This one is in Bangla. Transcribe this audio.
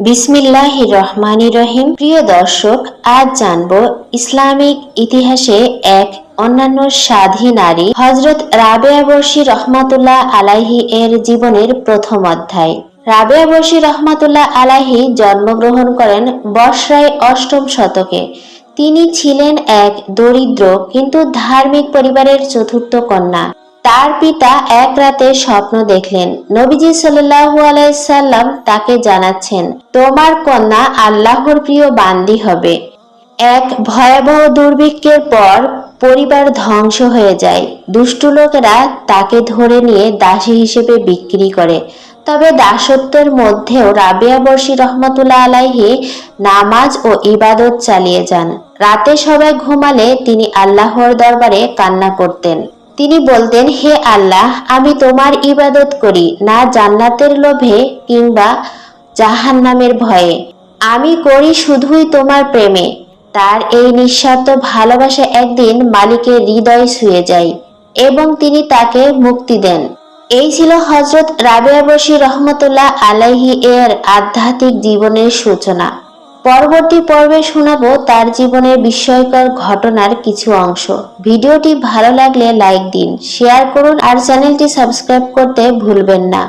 বিসমিল্লাহ রহমান রহিম। প্রিয় দর্শক, আজ জানব ইসলামিক ইতিহাসে এক অন্যান্য সাধী নারী হজরত রাবেয়া বর্ষী রহমাতুল্লাহ আলাহি এর জীবনের প্রথম অধ্যায়। রাবেয়া বর্ষী রহমাতুল্লাহ আলাহি জন্মগ্রহণ করেন বসরায় অষ্টম শতকে। তিনি ছিলেন এক দরিদ্র কিন্তু ধার্মিক পরিবারের চতুর্থ কন্যা। তার পিতা এক রাতে স্বপ্ন দেখলেন। নবীজি সাল্লাম তাকে জানাচ্ছেন, তোমার কন্যা আল্লাহর প্রিয় বান্দি হবে। এক ভয়াবহ দুর্ভিক্ষের পর পরিবার ধ্বংস হয়ে যায়। দুষ্টু লোকেরা তাকে ধরে নিয়ে দাসী হিসেবে বিক্রি করে। তবে দাসত্বের মধ্যেও রাবিয়া বর্ষী রহমতুল্লাহ আলাইহি নামাজ ও ইবাদত চালিয়ে যান। রাতে সবাই ঘুমালে তিনি আল্লাহর দরবারে কান্না করতেন। তিনি বলতেন, হে আল্লাহ, আমি তোমার ইবাদত করি, না জান্নাতের লোভে কিংবা জাহান্নামের ভয়ে। আমি করি শুধুই তোমার প্রেমে। তার এই নিঃস্বার্থ ভালোবাসা একদিন মালিকের হৃদয় ছুঁয়ে যায় এবং তিনি তাকে মুক্তি দেন। এই ছিল হজরত রাবেয়া বশী রহমতুল্লাহ আলাইহি এর আধ্যাত্মিক জীবনের সূচনা। পরবর্তী পর্বে শোনাব তার জীবনের বিস্ময়কর ঘটনার কিছু অংশ। ভিডিওটি ভালো লাগলে লাইক দিন, শেয়ার করুন আর চ্যানেলটি সাবস্ক্রাইব করতে ভুলবেন না।